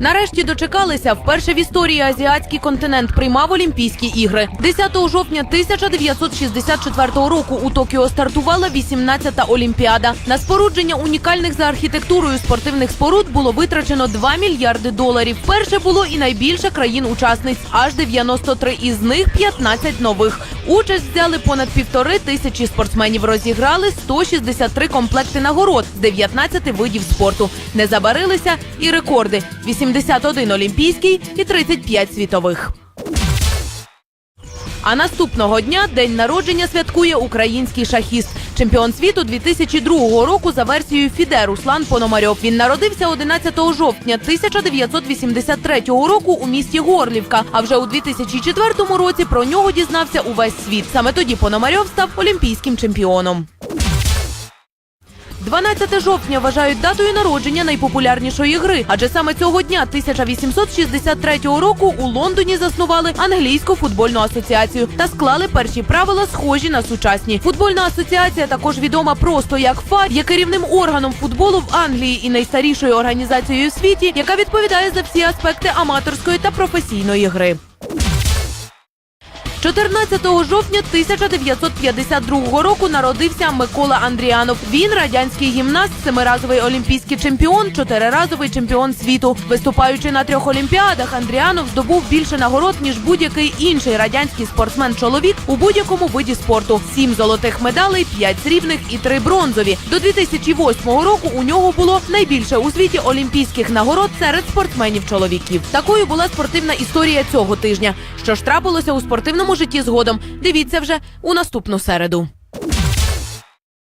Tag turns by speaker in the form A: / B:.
A: Нарешті дочекалися. Вперше в історії азіатський континент приймав Олімпійські ігри. 10 жовтня 1964 року у Токіо стартувала 18-та Олімпіада. На спорудження унікальних за архітектурою спортивних споруд було витрачено 2 мільярди доларів. Перше було і найбільше країн-учасниць аж 93, із них 15 нових. Участь взяли понад півтори тисячі спортсменів. Розіграли 163 комплекти нагород з 19 видів спорту. Не забарилися і рекорди: 81 олімпійський і 35 світових. А наступного дня день народження святкує український шахіст. Чемпіон світу 2002 року за версією Фіде Руслан Пономарьов. Він народився 11 жовтня 1983 року у місті Горлівка. А вже у 2004 році про нього дізнався увесь світ. Саме тоді Пономарьов став олімпійським чемпіоном. 12 жовтня вважають датою народження найпопулярнішої гри, адже саме цього дня 1863 року у Лондоні заснували англійську футбольну асоціацію та склали перші правила, схожі на сучасні. Футбольна асоціація також відома просто як ФА, є керівним органом футболу в Англії і найстарішою організацією у світі, яка відповідає за всі аспекти аматорської та професійної гри. 14 жовтня 1952 року народився Микола Андріанов. Він радянський гімнаст, семиразовий олімпійський чемпіон, чотириразовий чемпіон світу. Виступаючи на трьох олімпіадах, Андріанов здобув більше нагород ніж будь-який інший радянський спортсмен-чоловік у будь-якому виді спорту: сім золотих медалей, п'ять срібних і три бронзові. До 2008 року у нього було найбільше у світі олімпійських нагород серед спортсменів-чоловіків. Такою була спортивна історія цього тижня. Що ж трапилося у спортивному житті згодом? Дивіться вже у наступну середу.